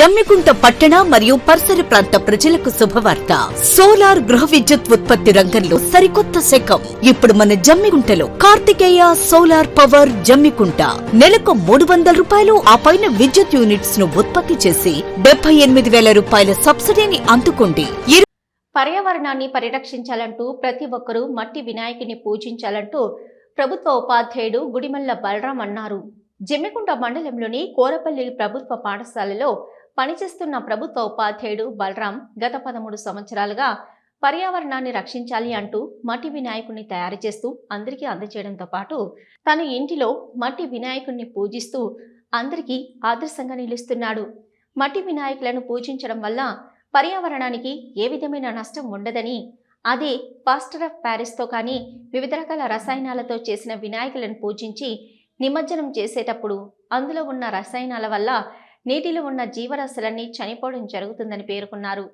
జమ్మికుంట పట్టణ మరియు పరిసర ప్రాంత ప్రజలకు శుభవార్త. సోలార్ గృహ విద్యుత్ ఉత్పత్తి రంగంలో సరికొత్త శకం. ఇప్పుడు మన జమ్మికుంటలో కార్తికేయ సోలార్ పవర్ జమ్మికుంట. నెలకు మూడు వందల రూపాయలు ఆ పైన విద్యుత్ యూనిట్స్ను ఉత్పత్తి చేసి డెబ్బై ఎనిమిది వేల రూపాయల సబ్సిడీని అందుకోండి. పర్యావరణాన్ని పరిరక్షించాలంటూ ప్రతి ఒక్కరూ మట్టి వినాయకుని పూజించాలంటూ ప్రభుత్వ ఉపాధ్యాయుడు గుడిమల్ల బలరాం అన్నారు. జమ్మికుంట మండలంలోని కోరపల్లి ప్రభుత్వ పాఠశాలలో పనిచేస్తున్న ప్రభుత్వ ఉపాధ్యాయుడు బలరాం గత పదమూడు సంవత్సరాలుగా పర్యావరణాన్ని రక్షించాలి అంటూ మట్టి వినాయకుడిని తయారు చేస్తూ అందరికీ అందజేయడంతో పాటు తన ఇంటిలో మట్టి వినాయకుడిని పూజిస్తూ అందరికీ ఆదర్శంగా నిలుస్తున్నాడు. మట్టి వినాయకులను పూజించడం వల్ల పర్యావరణానికి ఏ విధమైన నష్టం ఉండదని అదే పాస్టర్ ఆఫ్ ప్యారిస్తో కానీ వివిధ రకాల రసాయనాలతో చేసిన వినాయకులను పూజించి నిమజ్జనం చేసేటప్పుడు అందులో ఉన్న రసాయనాల వల్ల నీటిలో ఉన్న జీవరాశులన్నీ చనిపోవడం జరుగుతుందని పేర్కొన్నారు.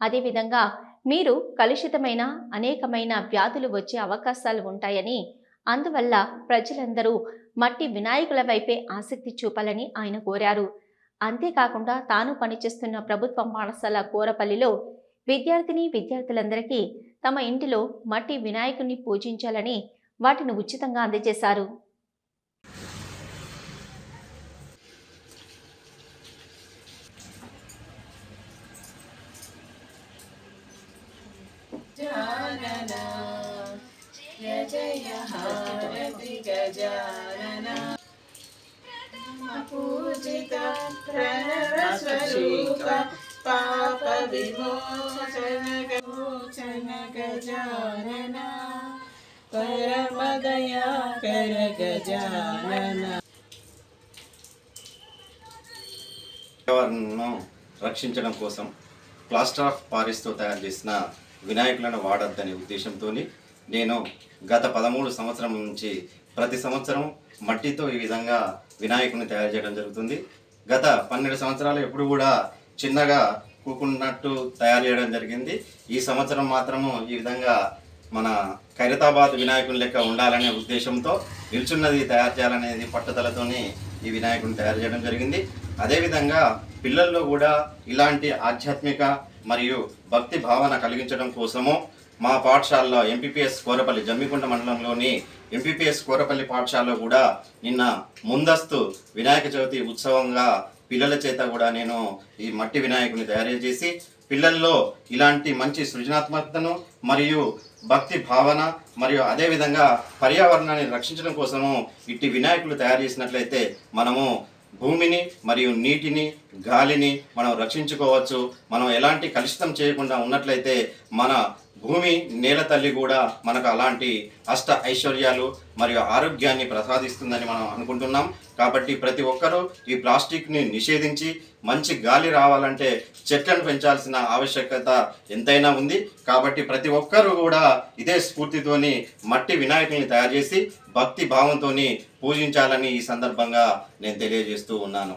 అదేవిధంగా మీరు కలుషితమైన అనేకమైన వ్యాధులు వచ్చే అవకాశాలు ఉంటాయని అందువల్ల ప్రజలందరూ మట్టి వినాయకుల వైపే ఆసక్తి చూపాలని ఆయన కోరారు. అంతేకాకుండా తాను పనిచేస్తున్న ప్రభుత్వ పాఠశాల కూరపల్లిలో విద్యార్థిని విద్యార్థులందరికీ తమ ఇంటిలో మట్టి వినాయకుడిని పూజించాలని వాటిని ఉచితంగా అందజేశారు. गजानन जय जय हारति गजानन पूजित प्रणवस्वरूप पाप विमोचन मोचन गजानन परम दया कर गजानन పర్యావరణను రక్షించడం కోసం ప్లాస్టర్ ఆఫ్ పారిస్తో తయారు చేసిన వినాయకులను వాడొద్దనే ఉద్దేశంతో నేను గత పదమూడు సంవత్సరం నుంచి ప్రతి సంవత్సరం మట్టితో ఈ విధంగా వినాయకుని తయారు చేయడం జరుగుతుంది. గత పన్నెండు సంవత్సరాలు ఎప్పుడు కూడా చిన్నగా కూకున్నట్టు తయారు చేయడం జరిగింది. ఈ సంవత్సరం మాత్రము ఈ విధంగా మన ఖైరతాబాద్ వినాయకుని లెక్క ఉండాలనే ఉద్దేశంతో నిల్చున్నది తయారు చేయాలనేది పట్టుదలతోని ఈ వినాయకుని తయారు చేయడం జరిగింది. అదేవిధంగా పిల్లల్లో కూడా ఇలాంటి ఆధ్యాత్మిక మరియు భక్తి భావన కలిగించడం కోసము మా పాఠశాలలో ఎంపీపీఎస్ కోరపల్లి జమ్మికుంట మండలంలోని ఎంపీపీఎస్ కోరపల్లి పాఠశాలలో కూడా నిన్న ముందస్తు వినాయక చవితి ఉత్సవంగా పిల్లల చేత కూడా నేను ఈ మట్టి వినాయకుని తయారు చేసి పిల్లల్లో ఇలాంటి మంచి సృజనాత్మకతను మరియు భక్తి భావన మరియు అదేవిధంగా పర్యావరణాన్ని రక్షించడం కోసము ఇట్టి వినాయకులు తయారు చేసినట్లయితే మనము భూమిని మరియు నీటిని గాలిని మనం రక్షించుకోవచ్చు. మనం ఎలాంటి కలుషితం చేయకుండా ఉన్నట్లయితే మన భూమి నేల తల్లి కూడా మనకు అలాంటి అష్ట ఐశ్వర్యాలు మరియు ఆరోగ్యాన్ని ప్రసాదిస్తుందని మనం అనుకుంటున్నాం. కాబట్టి ప్రతి ఒక్కరూ ఈ ప్లాస్టిక్ని నిషేధించి మంచి గాలి రావాలంటే చెట్లను పెంచాల్సిన ఆవశ్యకత ఎంతైనా ఉంది. కాబట్టి ప్రతి ఒక్కరూ కూడా ఇదే స్ఫూర్తితోని మట్టి వినాయకుల్ని తయారు చేసి భక్తి భావంతోని పూజించాలని ఈ సందర్భంగా నేను తెలియజేస్తూ ఉన్నాను.